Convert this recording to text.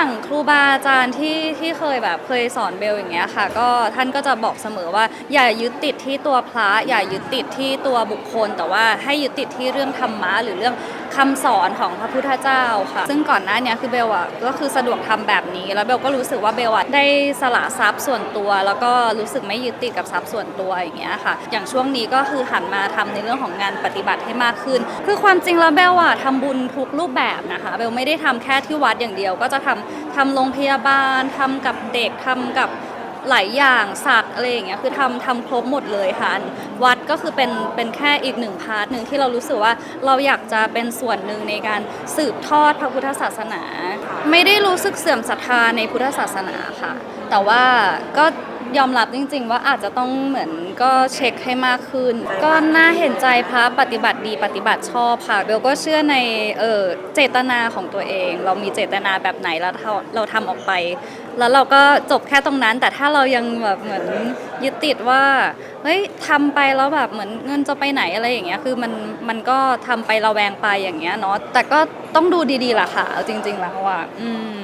อย่างครูบาอาจารย์ที่ที่เคยแบบเคยสอนเบลอย่างเงี้ยค่ะ ก็ท่านก็จะบอกเสมอว่า อย่ายึดติดที่ตัวพระอย่ายึดติดที่ตัวบุคคล แต่ว่าให้ยึดติดที่เรื่องธรรมะหรือเรื่องคำสอนของพระพุทธเจ้าค่ะ ซึ่งก่อนหน้านี้คือเบลอะก็คือสะดวกทำแบบนี้ แล้วเบลก็รู้สึกว่าเบลอะได้สละทรัพย์ส่วนตัว แล้วก็รู้สึกไม่ยึดติดกับทรัพย์ส่วนตัวอย่างเงี้ยค่ะ อย่างช่วงนี้ก็คือหันมาทำในเรื่องของงานปฏิบัติให้มากขึ้น คือความจริงแล้วเบลอะทำบุญทุกรูปแบบนะคะ เบลไม่ได้ทำแค่ที่วัดอย่างเดียว ก็จะทำทำโรงพยาบาลทำกับเด็กทำกับหลายอย่างสัตว์อะไรอย่างเงี้ยคือทำทำครบหมดเลยค่ะอันวัดก็คือเป็นเป็นแค่อีกหนึ่งพาร์ทหนึ่งที่เรารู้สึกว่าเราอยากจะเป็นส่วนหนึ่งในการสืบทอดพระพุทธศาสนา ไม่ได้รู้สึกเสื่อมศรัทธาในพุทธศาสนาค่ะ แต่ว่าก็ ยอมรับจริง ๆ ว่าอาจจะต้องเหมือนก็เช็คให้มากขึ้น ก็น่าเห็นใจพระปฏิบัติดีปฏิบัติชอบค่ะเบลก็เชื่อในเออเจตนาของตัวเอง เรามีเจตนาแบบไหนแล้วเราเราทำออกไป แล้วเราก็จบแค่ตรงนั้น แต่ถ้าเรายังแบบเหมือนยึดติดว่าเฮ้ยทำไปแล้วแบบเหมือนเงินจะไปไหนอะไรอย่างเงี้ยคือมันมันก็ทำไประแวงไปอย่างเงี้ยเนาะแต่ก็ต้องดูดีๆล่ะค่ะเอาจริง ๆ แล้วอะอืม